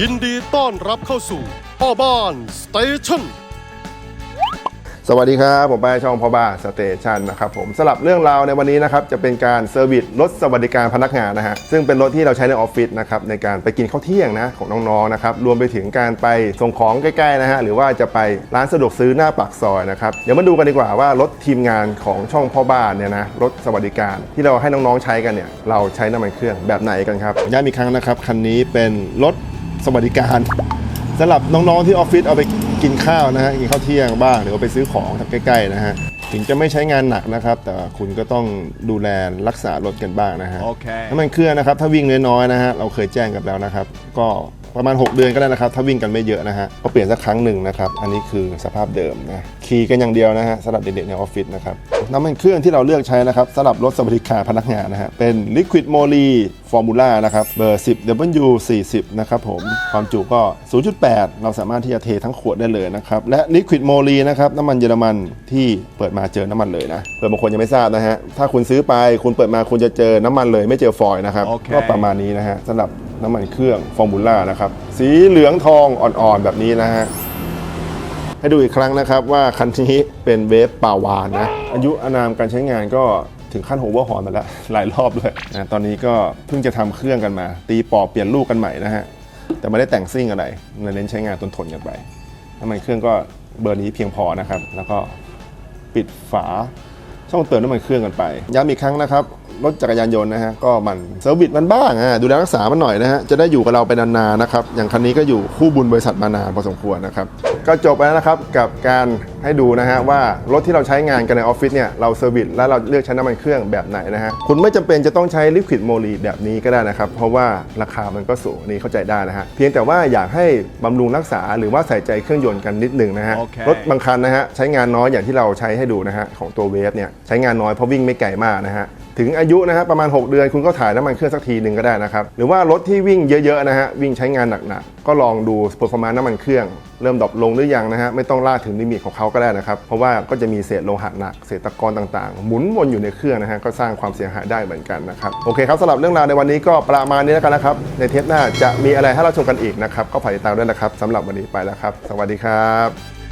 ยินดีต้อนรับเข้าสู่พ่อบ้านสเตชันสวัสดีครับ ผมไปายช่องพ่อบ้านสเตชันนะครับผมสำหรับเรื่องราวในวันนี้นะครับ จะเป็นการเซอร์วิสรถสวัสดิการพนักงานนะฮะซึ่งเป็นรถที่เราใช้ในออฟฟิศนะครับในการไปกินข้าวเที่ยงนะของน้องๆนะครับรวมไปถึงการไปส่งของใกล้ๆนะฮะหรือว่าจะไปร้านสะดวกซื้อหน้าปากซอยนะครับเดี๋ยวมาดูกันดีกว่าว่ารถทีมงานของช่องพ่อบ้านเนี่ยนะรถสวัสดิการที่เราให้น้องๆใช้กันเนี่ยเราใช้น้ำมันเครื่องแบบไหนกันครับย้ำอีกครั้งนะครับคันนี้เป็นรถ สวัสดิการสำหรับน้องๆที่ออฟฟิศเอาไปกินข้าวนะฮะกินข้าวเที่ยงบ้าง หรือว่าไปซื้อของใกล้ๆนะฮะถึงจะไม่ใช้งานหนักนะครับ แต่คุณก็ต้องดูแลรักษารถกันบ้างนะฮะ โอเค น้ำมันเครื่องนะครับ ถ้าวิ่งน้อยๆนะฮะ เราเคยแจ้งกันแล้วนะครับ ก็ ประมาณ 6 เดือนก็ได้นะครับ ถ้าวิ่งกันไม่เยอะนะฮะก็เปลี่ยนสักครั้งหนึ่งนะครับ อันนี้คือสภาพเดิมนะขี่กันอย่างเดียวนะฮะสำหรับเด็กๆในออฟฟิศนะครับน้ำมันเครื่องที่เราเลือกใช้นะครับสำหรับรถสวัสดิการพนักงานนะฮะเป็น Liquid Moly Formula นะครับเบอร์ 10 W 40นะครับผมความจุก็ 0.8 เราสามารถที่จะเททั้งขวดได้เลยนะครับและ Liquid Moly นะครับน้ำมันเยอรมันที่เปิดมาเจอน้ำมันเลยนะเปิดบางคนยังไม่ทราบนะฮะถ้าคุณซื้อไปคุณเปิดมาคุณจะเจอน้ำมันเลยไม่เจอฟอยล์นะครับโอเคก็ประมาณนี้นะฮะสำหรับ น้ำมันเครื่องฟอร์มูล่านะครับ สีเหลืองทองอ่อนๆแบบนี้นะฮะ ให้ดูอีกครั้งนะครับว่าคันนี้เป็นเวฟป่าวานนะ อายุอานามการใช้งานก็ถึงขั้นโฮเวอร์ฮอนมาแล้วหลายรอบเลยนะตอนนี้ก็เพิ่งจะทำเครื่องกันมา ตีปอบเปลี่ยนลูกกันใหม่นะฮะ แต่ไม่ได้แต่งซิ่งอะไรเลน้นใช้งานทนทนๆกันไปน้ำมันเครื่องก็เบอร์นี้เพียงพอนะครับ แล้วก็ปิดฝาช่องเติมน้ำมันเครื่องกันไปย้ำอีกครั้งนะครับ รถจักรยานยนต์นะฮะก็หมันเซอร์วิสมันบ้างอะดูแลรักษามันหน่อยนะฮะจะได้อยู่กับเราไปนานๆนะครับอย่างคันนี้ก็อยู่คู่บุญบริษัทมานานพอสมควรนะครับก็จบไปแล้วนะครับกับการให้ดูนะฮะว่ารถที่เราใช้งานกันในออฟฟิศเนี่ยเราเซอร์วิสและเราเลือกใช้น้ำมันเครื่องแบบไหนนะฮะคุณไม่จำเป็นจะต้องใช้ลิควิดโมลีแบบนี้ก็ได้นะครับเพราะว่าราคามันก็สูงอันนี่เข้าใจได้นะฮะเพียงแต่ว่าอยากให้บำรุงรักษาหรือว่าใส่ใจเครื่องยนต์กันนิดหนึ่งนะฮะโอเครถบางคันนะฮะใช้งานน้อยอย่างที่เราใช้ให้ดูนะฮะของตัวเวฟเนี่ยใช้งานน้อยเพราะวิ่งไม่ไกลมากนะฮะ ถึงอายุนะฮะประมาณ 6 เดือนคุณก็ถ่ายน้ำมันเครื่องสักทีหนึ่งก็ได้นะครับ หรือว่ารถที่วิ่งเยอะๆนะฮะวิ่งใช้งานหนักๆ ก็ลองดู performance น้ำมันเครื่อง เริ่มดรอปลงหรือยังนะฮะไม่ต้องลากถึงลิมิตของเขาก็ได้นะครับ เพราะว่าก็จะมีเศษโลหะหนักเศษตะกอนต่างๆ หมุนวนอยู่ในเครื่องนะฮะก็สร้างความเสียหายได้เหมือนกันนะครับโอเคครับสำหรับเรื่องราวในวันนี้ก็ประมาณนี้แล้วกันนะครับในเทปหน้าจะมีอะไรให้เราชมกันอีกนะครับก็ฝากติดตามด้วยนะครับสำหรับวันนี้ไปแล้วครับ สวัสดีครับ